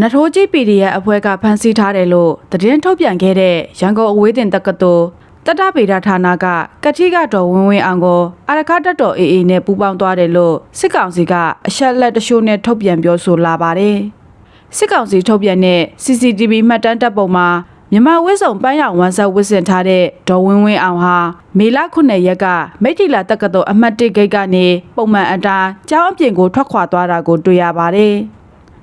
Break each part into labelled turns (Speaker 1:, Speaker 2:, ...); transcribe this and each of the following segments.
Speaker 1: နထိုးကြီး PDF အဖွဲ့ကဖမ်းဆီးထားတယ်လို့သတင်းထုတ်ပြန်ခဲ့တဲ့ရန်ကုန်အဝေးတင်တက္ကသိုလ်တတဗေဒဌာနကကတိကတော်ဝင်းဝင်းအောင်ကိုအရခတ်တော်အေအေနဲ့ပူးပေါင်းသွားတယ်လို့စစ်ကောင်စီကအချက်လက်တချို့နဲ့ထုတ်ပြန်ပြောဆိုလာပါတယ်။စစ်ကောင်စီထုတ်ပြန်တဲ့ CCTV မှတ်တမ်းတပ်ပုံမှာမြန်မာဝစ်စုံပန်းရောင်ဝမ်းဆက်ဝစ်စင်ထားတဲ့ဒေါ်ဝင်းဝင်းအောင်ဟာမေလ9ရက်ကမိထ္တီလာတက္ကသိုလ်အမှတ်1ဂိတ်ကနေပုံမှန်အတိုင်းကျောင်းအပြင်ကိုထွက်ခွာသွားတာကိုတွေ့ရပါတယ်။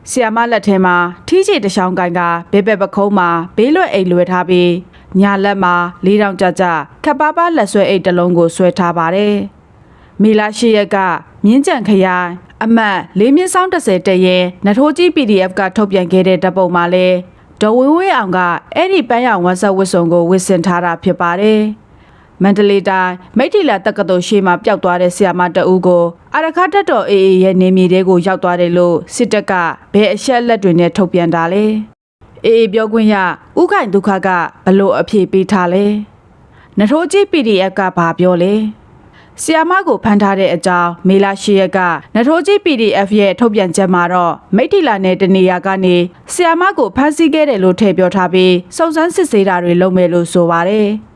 Speaker 1: ဆီယာမလက်ထဲမှာထီးချေတချောင်းကိုင်ကဘေးဘက်ပခုံးမှာဘေးလွတ်အိမ်လွယ်ထားပြီးညာလက်မှာလေးတောင်ကြကြခပ်ပါးပါးလက်ဆွဲအိတ်တစ်လုံးကိုဆွဲထားပါတယ်။မေလာရှိရက်ကမြင်းကြံခရိုင်အမှတ်လေးမြင့်ဆောင်30တရင်နထိုးကြီး PDF ကထုတ်ပြန်ခဲ့တဲ့တပ်ပုံမှာလဲဒေါ်ဝင်းဝင်းအောင်ကအဲ့ဒီပန်းရောင်ဝတ်ဆက်ဝတ်စုံကိုဝတ်ဆင်ထားတာဖြစ်ပါတယ်။ မန္တလေးတိုင်းမိထ္တီလာတက္ကသိုလ်ရှေ့မှာပျောက်သွားတဲ့ဆီယာမတအူးကိုအရခတ်တက်တော်အေအေရဲ့နေမြေတဲကိုရောက်သွားတယ်လို့စစ်တပ်ကဘယ်အချက်လက်တွေနဲ့ထုတ်ပြန်တာလဲအေအေပြောခွင့်ရဥခိုင်ဒုက္ခကဘလို့အဖြေပေးထားလဲနထိုးကြီး PDF ကဘာပြောလဲဆီယာမကိုဖမ်းထားတဲ့အကြောင်းမေလာရှိရက်ကနထိုးကြီး PDF ရဲ့ထုတ်ပြန်ချက်မှာတော့မိထ္တီလာနယ်တနေရာကနေဆီယာမကိုဖမ်းဆီးခဲ့တယ်လို့ထည့်ပြောထားပြီးစုံစမ်းစစ်ဆေးတာတွေလုပ်မယ်လို့ဆိုပါတယ်။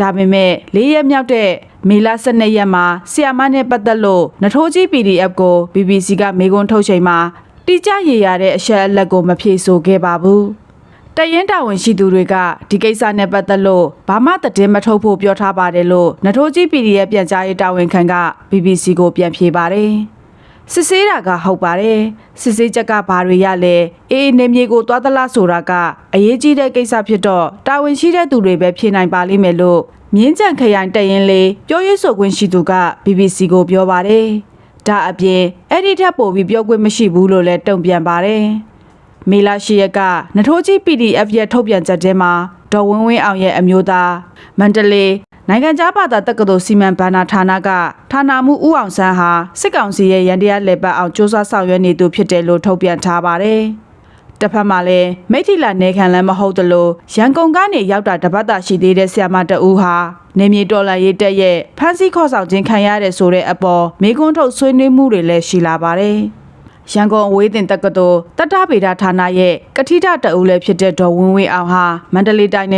Speaker 1: ဒါပေမဲ့လေးရက်မြောက်တဲ့မေလ12ရက်မှာဆီယာမနဲ့ပတ်သက်လို့နထိုးကြီး PDF ကို BBC ကမေခွန်းထုတ်ချိန်မှာတိကျရရတဲ့အချက်အလက်ကိုမဖြေဆိုခဲ့ပါဘူး။တရင်တာဝန်ရှိသူတွေကဒီကိစ္စနဲ့ပတ်သက်လို့ဘာမှသတင်းမထုတ်ဖို့ပြောထားပါတယ်လို့နထိုးကြီး PDF ပြန်ကြားရေးတာဝန်ခံက BBC ကိုပြန်ဖြေပါတယ်။ စစ်ဆေးတာကဟုတ်ပါတယ်စစ်ဆေးချက်ကဘာတွေရလဲအေးနေမြေကိုသွားသလားဆိုတာကအရေးကြီးတဲ့ကိစ္စဖြစ်တော့တာဝန်ရှိတဲ့သူတွေပဲဖြေနိုင်ပါလိမ့်မယ်လို့မြင်းကြံခရိုင်တရင်လေးပြောရေးဆိုခွင့်ရှိသူက BBC ကိုပြောပါတယ်ဒါအပြင်အဲ့ဒီထက်ပိုပြီးပြောခွင့်မရှိဘူးလို့လည်းတုံ့ပြန်ပါတယ်မေလာရှိရက်ကနထိုးကြီး PDF ရဲ့ထုတ်ပြန်ချက်ထဲမှာဒေါ်ဝင်းဝင်းအောင်ရဲ့အမျိုးသားမန္တလေး နိုင်ငံခြားဘာသာတက္ကသိုလ်စီမံဘဏ္ဍာဌာနကဌာနမှူးဦးအောင်ဆန်းဟာစစ်ကောင်စီရဲ့ရန်တရားလက်ပတ်အောင်စ조사ဆောင်ရွက်နေသူဖြစ်တယ်လို့ထုတ်ပြန်ထားပါတယ်။တစ်ဖက်မှာလည်းမိထ္ထီလာနေခံလည်းမဟုတ်သလိုရန်ကုန်ကနေရောက်တာတပတ်တာရှိသေးတဲ့ဆ iam မတဦးဟာနေမြေတော်လာရေးတက်ရဲ့ဖမ်းဆီးခေါ်ဆောင်ခြင်းခံရတယ်ဆိုတဲ့အပေါ်မိကွန်းထုတ်ဆွေးနွေးမှုတွေလည်းရှိလာပါတယ်။ ရန်ကုန်အဝေးတင်တက္ကသိုလ်တတဗေဒဌာနရဲ့ကတိထတအူလည်းဖြစ်တဲ့ဒေါ်ဝင်းဝင်းအောင်ဟာမန္တလေးတိုင်းက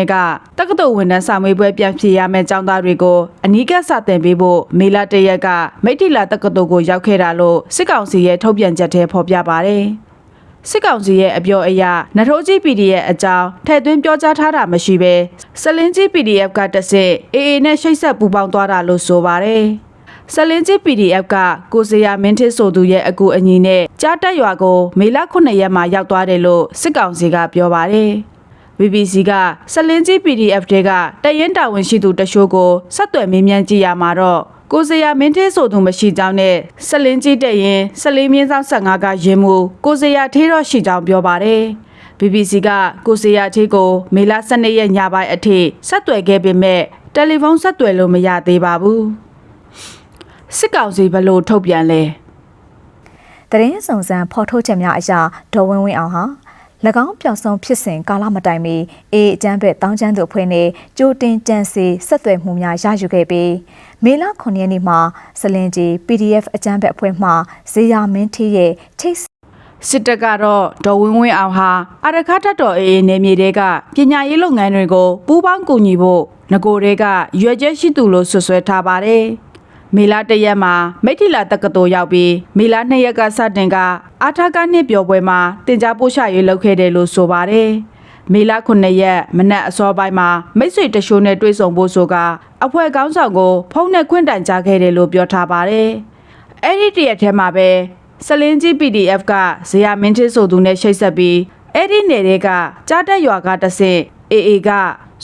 Speaker 1: တက္ကသိုလ်ဝန်ထမ်းစာမေးပွဲပြန်ဖြေရမယ့်ကျောင်းသားတွေကိုအနီးကပ်စာသင်ပေးဖို့မေလတရက်ကမိထ္ထီလာတက္ကသိုလ်ကိုရောက်ခဲ့တာလို့စစ်ကောင်စီရဲ့ထုတ်ပြန်ချက်ထဲဖော်ပြပါတယ်။စစ်ကောင်စီရဲ့အပြောအရနထိုးကြီး PDF အကြောင်းထည့်သွင်းပြောကြားထားတာမရှိဘဲစလင်းကြီး PDF ကတဆင့် AA နဲ့ရှိတ်ဆက်ပူးပေါင်းသွားတာလို့ဆိုပါတယ်။ ဆလင်းကြီး PDF ကကိုစရာမင်းထစ်ဆိုသူရဲ့အကူအညီနဲ့ကြားတက်ရွာကိုမေလ9ရက်မှာရောက်သွားတယ်လို့စစ်ကောင်စီကပြောပါတယ်။ BBC ကဆလင်းကြီး PDF တဲကတရင်တာဝန်ရှိသူတချို့ကိုဆက်သွယ်မေးမြန်းကြည့်ရမှာတော့ကိုစရာမင်းထစ်ဆိုသူမရှိကြောင်းနဲ့ဆလင်းကြီးတဲ့ရင်ဆလေးမြင်းဆောင်15ကရင်မှုကိုစရာထေးတော့ရှိကြောင်းပြောပါတယ်။ BBC ကကိုစရာထေးကိုမေလ12ရက်ညပိုင်းအထိဆက်သွယ်ခဲ့ပေမဲ့တယ်လီဖုန်းဆက်သွယ်လို့မရသေးပါဘူး။ စစ်ကောင်စီဘလို့ထုတ်ပြန်လဲ
Speaker 2: တရင်စုံစမ်းဖော်ထုတ်ချက်များအရဒေါ်ဝင်းဝင်းအောင်ဟာ၎င်းပျောက်ဆုံးဖြစ်စဉ်ကာလမတိုင်မီအေးအကျန်းဘက်တောင်းကျမ်းသူအဖွဲ့နဲ့ကြိုတင်ကြံစီဆက်သွယ်မှုများရယူခဲ့ပြီးမေလ9ရက်နေ့မှာစလင်ကြီး PDF အကျန်းဘက်အဖွဲ့မှဇေယျမင်းထီးရဲ့ထိတ်
Speaker 1: စစ်တပ်ကတော့ဒေါ်ဝင်းဝင်းအောင်ဟာအရခတ်တက်တော်အေးနေမြေတဲကပညာရေးလုပ်ငန်းတွေကိုပူးပေါင်းကူညီဖို့ငကိုတွေကရွက်ချက်ရှိသူလို့ဆွဆွဲထားပါတယ်။ မေလာတရက်မှာမိထ္ထီလာတက္ကသိုလ်ရောက်ပြီးမေလာနှစ်ရက်ကစတင်ကအာထာကနှစ်ပျော်ပွဲမှာတင် जा ပို့ချရေးလုပ်ခဲ့တယ်လို့ဆိုပါတယ်။မေလာ9ရက်မနက်အစောပိုင်းမှာမိတ်ဆွေတရှိုးနဲ့တွေ့ဆုံဖို့ဆိုကအဖွဲ့ကောင်းဆောင်ကိုဖုန်းနဲ့ခွင့်တိုင်ကြားခဲ့တယ်လို့ပြောထားပါတယ်။အဲ့ဒီတရက်ထဲမှာပဲစလင်းကြီး PDF ကဇေယမင်းထစ်ဆိုသူနဲ့ရှိတ်ဆက်ပြီးအဲ့ဒီနယ်တွေကကြားတက်ရွာကတဆင့် AA က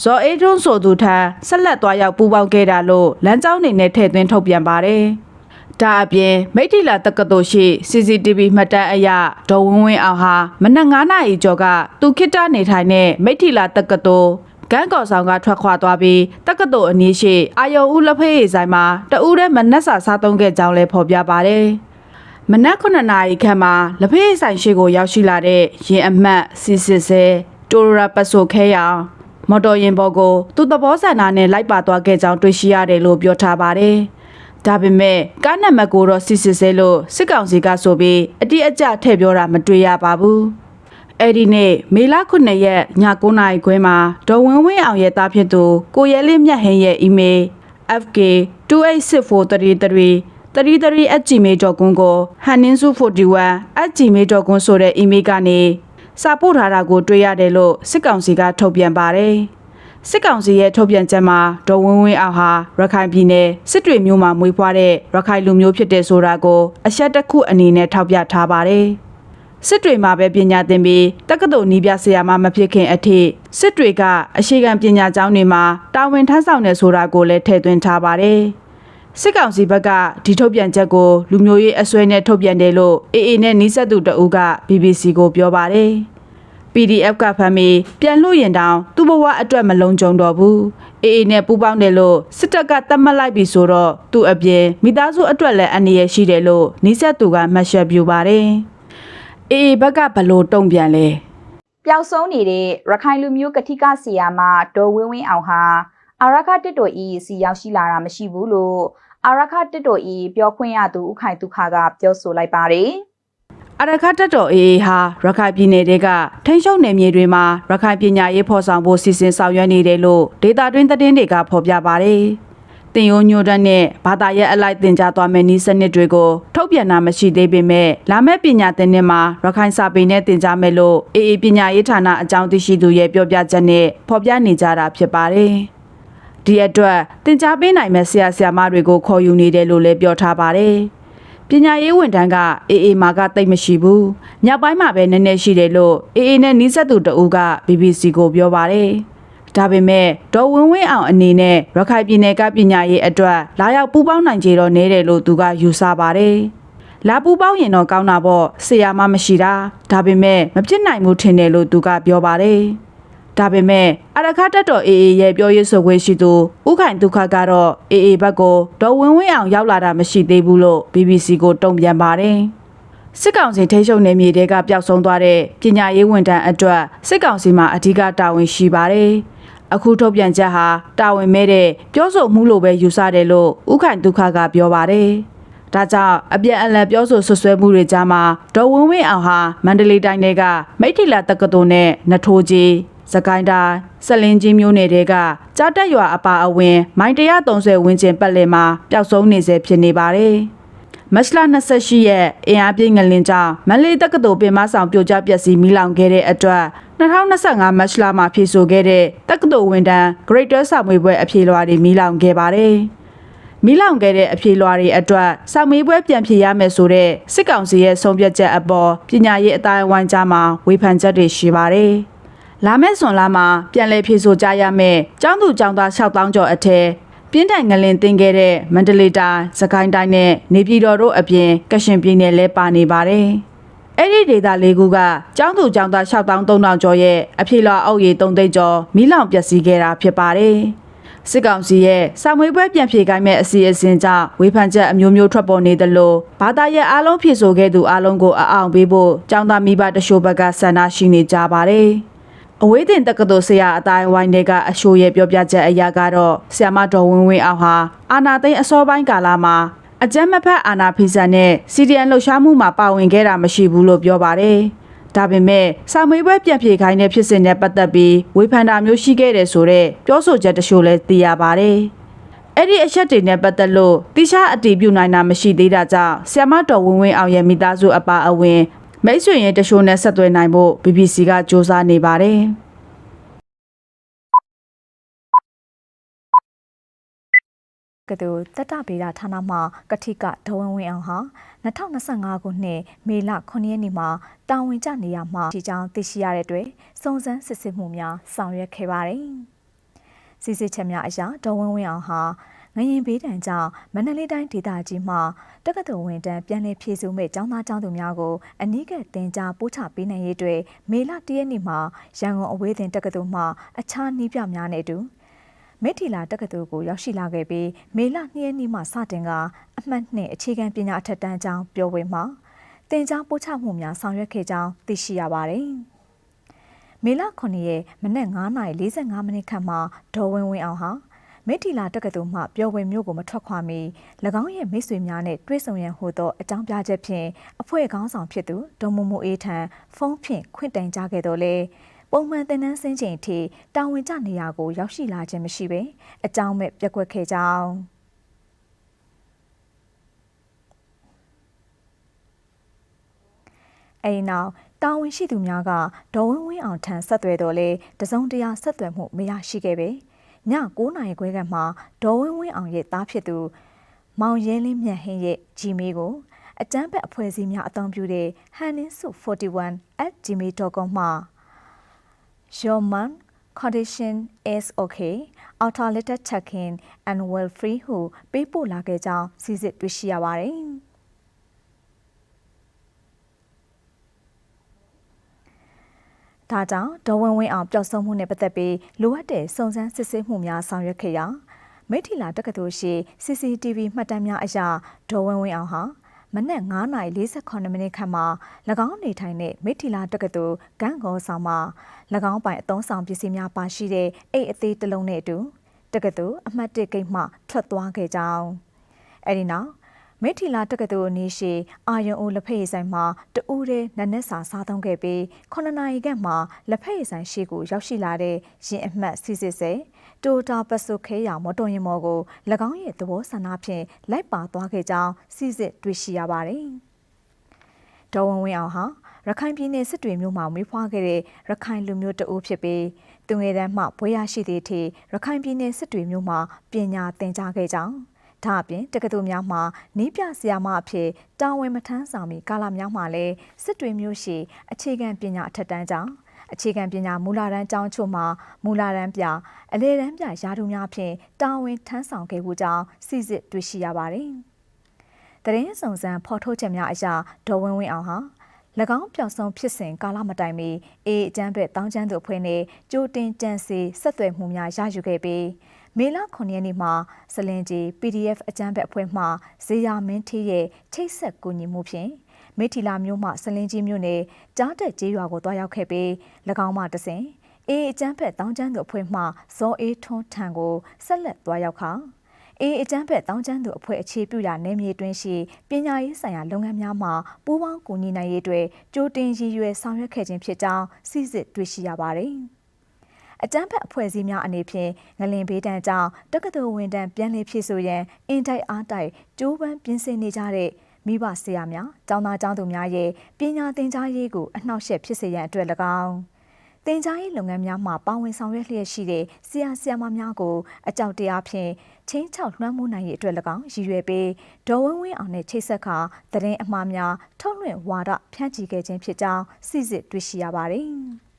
Speaker 1: ဇော်အေးထွန်းဆိုသူထံဆက်လက်သွားရောက်ပူးပေါင်းခဲ့တာလို့လမ်းကြောင်းနေနဲ့ထည့်သွင်းထုတ်ပြန်ပါတယ်။ဒါအပြင်မိထ္ထီလာတက္ကသိုလ်ရှိ CCTV မှတ်တမ်းအရဒေါ်ဝင်းဝင်းအောင်ဟာမနက်9နာရီကျော်ကသူခိတ္တနေထိုင်တဲ့မိထ္ထီလာတက္ကသိုလ်ကန်းကော်ဆောင်ကထွက်ခွာသွားပြီးတက္ကသိုလ်အနီးရှိအာယုံဦးလက်ဖေးရည်ဆိုင်မှာတဦးတည်းမနက်စာစားသုံးခဲ့ကြောင်းလည်းဖော်ပြပါတယ်။မနက်9နာရီခန့်မှာလက်ဖေးရည်ဆိုင်ရှိကိုရောက်ရှိလာတဲ့ရင်အမှတ်စီစစ်စဲတိုရာပတ်ဆိုခဲရောင် မော်တော်ယာဉ်ပေါ်ကိုသူသဘောဆန္ဒနဲ့လိုက်ပါသွားခဲ့ကြောင်းတွေ့ရှိရတယ်လို့ပြောထားပါတယ်။ဒါပေမဲ့ကားနံပါတ်ကိုတော့စစ်စစ်စဲလို့စစ်ကောင်စီကဆိုပြီးအတိအကျထည့်ပြောတာမတွေ့ရပါဘူး။အဲ့ဒီနေ့မေလ9ရက်ည9နာရီခွဲမှာဒေါ်ဝင်းဝင်းအောင်ရဲ့သားဖြစ်သူကိုရဲလေးမြတ်ဟင်းရဲ့ email fk286433 33@gmail.com ကို haninsu41@gmail.com ဆိုတဲ့ email ကနေ စာပို့ထားတာကိုတွေ့ရတယ်လို့စစ်ကောင်စီကထုတ်ပြန်ပါတယ်။စစ်ကောင်စီရဲ့ထုတ်ပြန်ချက်မှာဒေါ်ဝင်းဝင်းအောင်ဟာရခိုင်ပြည်နယ်စစ်တွေမြို့မှာမွေးဖွားတဲ့ရခိုင်လူမျိုးဖြစ်တဲ့ဆိုတာကိုအချက်တစ်ခုအနေနဲ့ထောက်ပြထားပါတယ်။စစ်တွေမှာပဲပညာသင်ပြီးတက္ကသိုလ်နီးပြဆရာမမဖြစ်ခင်အထိစစ်တွေကအရှိခံပညာကျောင်းတွေမှာတာဝန်ထမ်းဆောင်နေဆိုတာကိုလည်းထည့်သွင်းထားပါတယ်။ စစ်ကောင်စီဘက်ကဒီထုတ်ပြန်ချက်ကိုလူမျိုးရေးအစွဲနဲ့ထုတ်ပြန်တယ်လို့ AA နဲ့နှိစက်သူတအူးက BBC ကိုပြောပါတယ်။ PDF ကဖမ်းပြီးပြန်လို့ရင်တောင်သူ့ဘဝအတွက်မလုံးကြုံတော့ဘူး။ AA နဲ့ပူးပေါင်းတယ်လို့စစ်တပ်ကတတ်မှတ်လိုက်ပြီဆိုတော့သူ့အပြင်မိသားစုအတွက်လည်းအနေရရှိတယ်လို့နှိစက်သူကမှတ်ချက်ပြုပါတယ်။ AA ဘက်ကဘလို့တုံ့ပြန်လဲ။
Speaker 3: ပျောက်ဆုံးနေတဲ့ရခိုင်လူမျိုးကတိကဆီယာမဒေါ်ဝင်းဝင်းအောင်ဟာ အာရခတစ်တော်ဤစီရောက်ရှိလာတာမရှိဘူးလို့အာရခတစ်တော်ဤပြောခွင့်ရသူဥခိုင်ဒုက္ခကပြောဆိုလိုက်ပါတယ်။
Speaker 1: အရခတ်တပ်တော် AA ဟာရခိုင်ပြည်နယ်တွေကထိန်းချုပ်နယ်မြေတွေမှာရခိုင်ပညာရေးဖော်ဆောင်ဖို့စီစဉ်ဆောင်ရွက်နေတယ်လို့ဒေတာတွင်းသတင်းတွေကဖော်ပြပါတယ်။တင်ယိုညိုတန်းနဲ့ဘာသာရေးအလိုက်တင်ကြားသွားမယ့်ဤစနစ်တွေကိုထုတ်ပြန်တာမရှိသေးပေမဲ့လာမယ့်ပညာသင်နှစ်မှာရခိုင်စာပေနဲ့တင်ကြားမယ်လို့ AA ပညာရေးဌာနအကြောင်းသိရှိသူရဲ့ပြောပြချက်နဲ့ဖော်ပြနေကြတာဖြစ်ပါတယ်။ ဒီအတွက်တင် जा ပေးနိုင်မဲ့ဆရာဆရာမတွေကိုခေါ်ယူနေတယ်လို့လည်းပြောထားပါတယ်။ပညာရေးဝန်ထမ်းကအေအေမာကတိတ်မရှိဘူး။မြောက်ပိုင်းမှာပဲနည်းနည်းရှိတယ်လို့အေအေနဲ့နီးစပ်သူတအူးက BBC ကိုပြောပါတယ်။ဒါပေမဲ့ဒေါ်ဝင်းဝင်းအောင်အနေနဲ့ရခိုင်ပြည်နယ်ကပညာရေးအတွက်လာရောက်ပူးပေါင်းနိုင်ကြတော့နေတယ်လို့သူကယူဆပါတယ်။လာပူပေါင်းရင်တော့ကောင်းတာပေါ့ဆရာမမရှိတာဒါပေမဲ့မဖြစ်နိုင်ဘူးထင်တယ်လို့သူကပြောပါတယ်။ ဒါပေမဲ့အရခတ်တက်တော်အေအေရဲ့ပြောရေးဆိုခွင့်ရှိသူဥခိုင်ဒုက္ခကတော့အေအေဘက်ကိုဒေါ်ဝင်းဝင်းအောင်ရောက်လာတာမရှိသေးဘူးလို့ BBC ကိုတုံ့ပြန်ပါတယ်။စစ်ကောင်စီထိန်းချုပ်နယ်မြေတွေကပျောက်ဆုံးသွားတဲ့ပညာရေးဝန်ထမ်းအတွက်စစ်ကောင်စီမှာအဓိကတာဝန်ရှိပါတယ်။အခုထုတ်ပြန်ချက်ဟာတာဝန်မဲ့တဲ့ပြောဆိုမှုလိုပဲယူဆတယ်လို့ဥခိုင်ဒုက္ခကပြောပါတယ်။ဒါကြောင့်အပြန်အလှန်ပြောဆိုဆွဆွဲမှုတွေကြားမှာဒေါ်ဝင်းဝင်းအောင်ဟာမန္တလေးတိုင်းတွေကမိထီလာတက္ကသိုလ်နဲ့နထိုးကြီး စကိုင်းတိုင်းစလင်းကြီးမျိုးနယ်တွေကကြားတက်ရွာအပါအဝင်မိုင်130ဝန်းကျင်ပတ်လည်မှာပျောက်ဆုံးနေစေဖြစ်နေပါတယ်။မတ်လ28ရက်အင်အားပြည့်ငလင်ကြောင့်မန္တလေးတက္ကသိုလ်ပင်မဆောင်ပြိုကျပျက်စီးမိလောင်ခဲ့တဲ့အတွက်2025မတ်လမှာဖြည့်ဆို့ခဲ့တဲ့တက္ကသိုလ်ဝန်ထမ်း Greater စာမွေပွဲအပြေလွှာတွေမိလောင်ခဲ့ပါတယ်။မိလောင်ခဲ့တဲ့အဖြေလွှာတွေအတွက်စာမေးပွဲပြန်ဖြေရမယ်ဆိုတဲ့စစ်ကောင်စီရဲ့ဆုံးဖြတ်ချက်အပေါ်ပညာရေးအတိုင်းအဝိုင်းကြားမှာဝေဖန်ချက်တွေရှိပါတယ်။ လာမယ့်ဇွန်လမှာပြန်လည်ဖြေဆိုကြရမယ်။ကျောင်းသူကျောင်းသား6000ကျော်အထက်ပြင်းထန်ငလင်တင်ခဲ့တဲ့မန္တလေးတိုင်း၊စကိုင်းတိုင်းနဲ့နေပြည်တော်တို့အပြင်ကရှင်ပြည်နယ်လည်းပါနေပါတယ်။အဲ့ဒီဒေသလေးခုကကျောင်းသူကျောင်းသား6300ကျော်ရဲ့အဖြေလွှာအုပ်ရည်3သိန်းကျော်မိလောင်ပျက်စီးခဲ့တာဖြစ်ပါတယ်။စစ်ကောင်စီရဲ့စာမွေးပွဲပြန်ဖြေခိုင်းမဲ့အစီအစဉ်ကြောင့်ဝေဖန်ချက်အမျိုးမျိုးထွက်ပေါ်နေသလိုဘာသာရဲ့အားလုံးဖြေဆိုခဲ့သူအားလုံးကိုအအောင်ပေးဖို့ចောင်းသားမိဘတချို့ဘက်ကဆန္ဒရှိနေကြပါတယ်။ အဝေးတင်တက္ကသိုလ်ဆရာအတိုင်းဝိုင်းတွေကအရှိုးရဲ့ပြောပြချက်အရာကတော့ဆ iam မတော်ဝင်းဝင်းအောင်ဟာအာနာသိန်းအစောပိုင်းကာလမှာအကြမ်းမဖက်အာနာဖီဇန်နဲ့စီဒီအန်လှုပ်ရှားမှုမှာပါဝင်ခဲ့တာမရှိဘူးလို့ပြောပါတယ်။ဒါပေမဲ့စာမေးပွဲပြန်ဖြေခိုင်းတဲ့ဖြစ်စဉ်နဲ့ပတ်သက်ပြီးဝေဖန်တာမျိုးရှိခဲ့တယ်ဆိုတော့ပြောဆိုချက်တချို့လည်းသိရပါတယ်။အဲ့ဒီအချက်တွေနဲ့ပတ်သက်လို့တိကျအတည်ပြုနိုင်တာမရှိသေးတာကြောင့်ဆ iam မတော်ဝင်းဝင်းအောင်ရဲ့မိသားစုအပါအဝင် မိတ်ဆွေရင်တချို့နဲ့ဆက်သွယ်နိုင်ဖို့ BBC ကစ조사နေပါတယ်။
Speaker 2: ကတူတတဗေဒဌာနမှကတိကဒဝင်းဝင်းအောင်ဟာ2025ခုနှစ်မေလ9ရက်နေ့မှာတာဝန်ကျနေရမှာဒီကြောင်းသိရှိရတဲ့အတွက်စုံစမ်းစစ်ဆေးမှုများဆောင်ရွက်ခဲ့ပါတယ်။စစ်စစ်ချက်များအရဒဝင်းဝင်းအောင်ဟာ ငရင်ဘေးတံကြောင့်မန္တလေးတိုင်းဒေသကြီးမှာတက္ကသိုလ်ဝင်တန်းပြန်လည်ဖြည့်ဆည်းမဲ့ကျောင်းသားကျောင်းသူများကိုအနီးကပ်တင် जा ပို့ချပေးနိုင်ရေးအတွက်မေလ၁ရက်နေ့မှာရန်ကုန်အဝေးသင်တက္ကသိုလ်မှအခြားနှီးပြများနဲ့အတူမိထီလာတက္ကသိုလ်ကိုရောက်ရှိလာခဲ့ပြီးမေလ2ရက်နေ့မှစတင်ကအမှတ်နှစ်အခြေခံပညာအထက်တန်းကျောင်းပြောဝေမှာတင် जा ပို့ချမှုများဆောင်ရွက်ခဲ့ကြောင်းသိရှိရပါတယ်။မေလ9ရက်မနက်9:45မိနစ်ခန့်မှာဒေါ်ဝင်းဝင်းအောင်ဟာ မိထီလာတက္ကသိုလ်မှပျော်ဝင်မျိုးကိုမထွက်ခွာမီ၎င်းရဲ့မိတ်ဆွေများနဲ့တွေ့ဆုံရန်ဟိုသောအကြောင်းပြချက်ဖြင့်အဖွဲ့ခေါင်းဆောင်ဖြစ်သူဒေါ်မမိုအေးထံဖုန်းဖြင့်ခွင့်တိုင်ကြားခဲ့တော့လေပုံမှန်တင်နန်းစင်းချိန်ထိတာဝန်ကျနေရာကိုရောက်ရှိလာခြင်းမရှိဘဲအကြောင်းမဲ့ပြက်ကွက်ခဲ့ကြောင်းအဲဒီနောက်တာဝန်ရှိသူများကဒေါ်ဝင်းဝင်းအောင်ထံဆက်သွယ်တော့လေတစုံတရာဆက်သွယ်မှုမရရှိခဲ့ပဲ ည9နာရီခွဲကမှဒေါ်ဝင်းဝင်းအောင်ရဲ့သားဖြစ်သူ မောင်ရဲလင်းမြတ်ဟင်းရဲ့ဂျီမေးကိုအတန်းဘက်အဖွဲ့အစည်းများအသုံးပြုတဲ့ haninsu41@gmail.com မှာ Your mom condition is okay. Outer letter check-in and well free ဟုပေးပို့လာခဲ့ကြောင်းစီစစ်တွေ့ရှိရပါတယ်။ ဒါကြောင့်ဒေါ်ဝင်းဝင်းအောင်ပျောက်ဆုံးမှုနဲ့ပတ်သက်ပြီးလိုအပ်တဲ့စုံစမ်းစစ်ဆေးမှုများဆောင်ရွက်ခဲ့ရာမိထီလာတက္ကသိုလ်ရှိ CCTV မှတ်တမ်းများအရဒေါ်ဝင်းဝင်းအောင်ဟာမနက်9:48မိနစ်ခန့်မှာ၎င်းနေထိုင်တဲ့မိထီလာတက္ကသိုလ်ဂန့်ဂေါဆောင်မှာ၎င်းပိုင်အသုံးဆောင်ပစ္စည်းများပါရှိတဲ့အိတ်အသေးတစ်လုံးနဲ့အတူတက္ကသိုလ်အမှတ်၁ဂိတ်မှထွက်သွားခဲ့ကြောင်းအဲဒီနောက် မိထီလာတက္ကသိုလ်အနီးရှိအာယုံအိုလက်ဖက်ရည်ဆိုင်မှာတဦးတည်းနက်နက်စာစားသုံးခဲ့ပြီး9နာရီခန့်မှာလက်ဖက်ရည်ဆိုင်ရှိကိုရောက်ရှိလာတဲ့ရင်အမှတ်စီစစ်စေတိုတာပစုခဲရောင်မော်တော်ယာဉ်မော်ကို၎င်းရဲ့သဘောဆန္ဒဖြင့်လိုက်ပါသွားခဲ့ကြောင်းစီစစ်တွေ့ရှိရပါတယ်။ဒေါ်ဝင်းဝင်းအောင်ဟာရခိုင်ပြည်နယ်စစ်တွေမြို့မှာမွေးဖွားခဲ့တဲ့ရခိုင်လူမျိုးတအုပ်ဖြစ်ပြီးသူငယ်တန်းမှဘွေးရရှိသည့်အထိရခိုင်ပြည်နယ်စစ်တွေမြို့မှာပညာသင်ကြားခဲ့ကြောင်း ဒါအပြင်တက္ကသိုလ်များမှာနီးပြဆရာမအဖြစ်တာဝန်မထမ်းဆောင်မီကာလများမှာလည်းစစ်တွေမျိုးရှိအခြေခံပညာအထက်တန်းကျောင်းအခြေခံပညာမူလာတန်းကျောင်းချို့မှာမူလာတန်းပြအလေတန်းပြရာထူးများဖြင့်တာဝန်ထမ်းဆောင်ခဲ့မှုကြောင့်စီစစ်တွေ့ရှိရပါတယ်။တရင်စုံစမ်းဖော်ထုတ်ချက်များအရဒေါ်ဝင်းဝင်းအောင်ဟာ၎င်းပျောက်ဆုံးဖြစ်စဉ်ကာလမတိုင်မီအေးအကျန်းဘက်တောင်းကျမ်းသူအဖွဲ့နဲ့ကြိုတင်ကြံစီဆက်သွယ်မှုများရယူခဲ့ပြီး မေလ9ရက်နေ့မှာစလင်ကြီး PDF အကျန်းဘက်အဖွဲ့မှဇေယျမင်းထီးရဲ့ချိတ်ဆက်ကူညီမှုဖြင့်မိထီလာမျိုးမှစလင်ကြီးမျိုးနဲ့ကြားတက်ကျေးရွာကိုတွားရောက်ခဲ့ပြီး၎င်းမှတဆင်အေးအကျန်းဘက်တောင်းကျမ်းသူအဖွဲ့မှဇောအေးထွန်းထံကိုဆက်လက်တွားရောက်ခါအေးအကျန်းဘက်တောင်းကျမ်းသူအဖွဲ့အခြေပြုရာနယ်မြေတွင်းရှိပညာရေးဆိုင်ရာလုပ်ငန်းများမှာပူးပေါင်းကူညီနိုင်ရေးအတွက်ကြိုတင်ရည်ရွယ်ဆောင်ရွက်ခဲ့ခြင်းဖြစ်ကြောင်းစီစစ်တွေ့ရှိရပါတယ်။ အကြမ်းဖက်အဖွဲ့အစည်းများအနေဖြင့်ငလင်ဘေးတန်းကြောင့်တက္ကသိုလ်ဝန်ထမ်းပြန်လည်ဖြစ်ဆိုရန်အင်တိုက်အားတိုက်ကြိုးပမ်းပြင်ဆင်နေကြတဲ့မိဘဆရာများကျောင်းသားကျောင်းသူများရဲ့ပညာသင်ကြားရေးကိုအနှောက်အယှက်ဖြစ်စေရန်အတွက်၎င်းသင်ကြားရေးလုပ်ငန်းများမှာပါဝင်ဆောင်ရွက်လျက်ရှိတဲ့ဆရာဆရာမများကိုအကြောက်တရားဖြင့်ချင်းချောက်လွှမ်းမိုးနိုင်ရေးအတွက်၎င်းရည်ရွယ်ပြီးဒေါ်ဝင်းဝင်းအောင်နဲ့ချိတ်ဆက်ခါသတင်းအမှားများထုတ်လွှင့်ဝါဒဖြန့်ချီခဲ့ခြင်းဖြစ်ကြောင်းစစ်စစ်တွေ့ရှိရပါတယ်။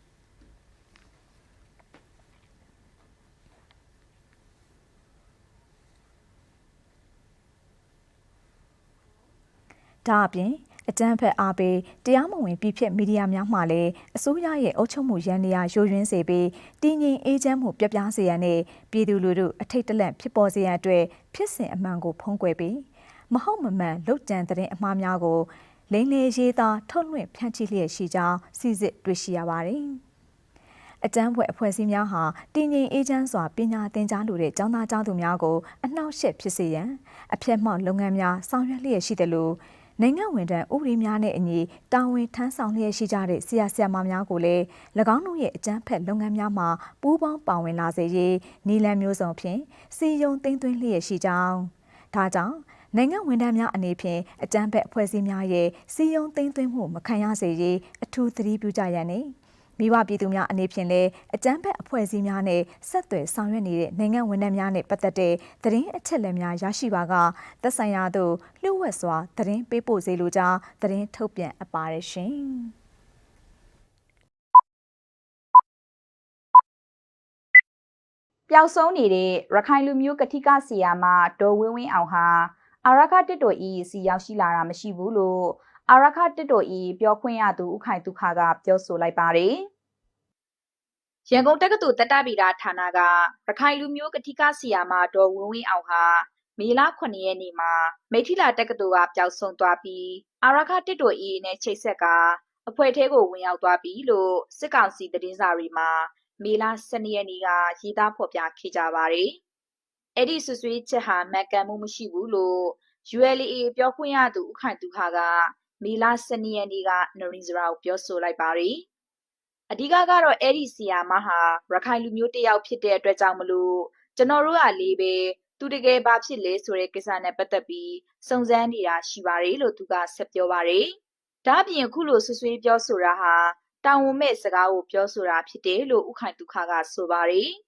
Speaker 2: ဒါအပြင်အကြမ်းဖက်အားပေးတရားမဝင်ပြည်ဖြစ်မီဒီယာများမှလည်းအစိုးရရဲ့အုပ်ချုပ်မှုရန်နေရာယိုယွင်းစေပြီးတည်ငြိမ်အေးချမ်းမှုပြပြစေရန်နဲ့ပြည်သူလူထုအထိတ်တလန့်ဖြစ်ပေါ်စေရန်အတွက်ဖြစ်စဉ်အမှန်ကိုဖုံးကွယ်ပြီးမဟုတ်မမှန်လုတ်ကြံတဲ့အမှားများကိုလိမ့်လေရေးသားထုတ်လွှင့်ဖြန့်ချိလျက်ရှိကြောင်းစီစစ်တွေ့ရှိရပါတယ်။အတန်းဘွယ်အဖွဲ့အစည်းများဟာတည်ငြိမ်အေးချမ်းစွာပညာသင်ကြားလိုတဲ့ကျောင်းသားကျောင်းသူများကိုအနှောက်အယှက်ဖြစ်စေရန်အပြတ်မှောက်လုပ်ငန်းများဆောင်ရွက်လျက်ရှိတယ်လို့ နိုင်ငံဝန်ထမ်းဥပဒေများနဲ့အညီတာဝန်ထမ်းဆောင်လျက်ရှိကြတဲ့ဆရာဆရာမများကိုလည်း၎င်းတို့ရဲ့အကြမ်းဖက်လုပ်ငန်းများမှာပူးပေါင်းပါဝင်လာစေရေးနီလန်မျိုးစုံဖြင့်စီယုံသိမ်းသွင်းလျက်ရှိကြောင်းဒါကြောင့်နိုင်ငံဝန်ထမ်းများအနေဖြင့်အကြမ်းဖက်အဖွဲ့အစည်းများရဲ့စီယုံသိမ်းသွင်းမှုမခံရစေရေးအထူးသတိပြုကြရန်နဲ့ မိဘပြည်သူများအနေဖြင့်လည်းအကြမ်းဖက်အဖွဲ့အစည်းများနဲ့ဆက်သွယ်ဆောင်ရွက်နေတဲ့နိုင်ငံဝန်ထမ်းများနဲ့ပတ်သက်တဲ့သတင်းအချက်အလက်များရရှိပါကသက်ဆိုင်ရာသို့လျှို့ဝှက်စွာသတင်းပေးပို့စေလိုကြောင်းသတင်းထုတ်ပြန်အပ်ပါတယ်ရှင်။
Speaker 3: ပျောက်ဆုံးနေတဲ့ရခိုင်လူမျိုးကတိကဆီယာမဒေါ်ဝင်းဝင်းအောင်ဟာအာရခတစ်တော် EC ရောက်ရှိလာတာမရှိဘူးလို့ အာရခတစ်တော် E ပြောခွင့်ရသူဥခိုင်ဒုက္ခကပြောဆိုလိုက်ပါတယ်။ရန်ကုန်တက္ကသိုလ်တတဗီဒဌာနကရခိုင်လူမျိုးကတိကဆီယာမဒေါ်ဝင်းဝင်းအောင်ဟာမေလ9ရက်နေ့မှာမိထီလာတက္ကသိုလ်ကပျောက်ဆုံးသွားပြီးအာရခတစ်တော် E နဲ့ချိတ်ဆက်ကအဖွဲ့ထဲကိုဝင်ရောက်သွားပြီလို့စစ်ကောင်စီသတင်းစာတွေမှာမေလ12ရက်နေ့ကရေးသားဖော်ပြခဲ့ကြပါတယ်။အဲ့ဒီဆွဆွေးချက်ဟာမှန်ကန်မှုမရှိဘူးလို့ ULA ပြောခွင့်ရသူဦးခိုင်သူခါက မေလ12ရက်နေ့ကနရင်းစရာကိုပြောဆိုလိုက်ပါတယ်။အဓိကကတော့အဲ့ဒီဆီယာမဟာရခိုင်လူမျိုးတစ်ယောက်ဖြစ်တဲ့အတွက်ကြောင့်မလို့ကျွန်တော်တို့ကလေးပဲသူတကယ်ဘာဖြစ်လဲဆိုတဲ့ကိစ္စနဲ့ပတ်သက်ပြီးစုံစမ်းနေတာရှိပါတယ်လို့သူကဆက်ပြောပါတယ်။ဒါ့အပြင်အခုလိုဆွဆွေးပြောဆိုတာဟာတာဝန်မဲ့စကားကိုပြောဆိုတာဖြစ်တယ်လို့ဦးခိုင်သူခါကဆိုပါတယ်။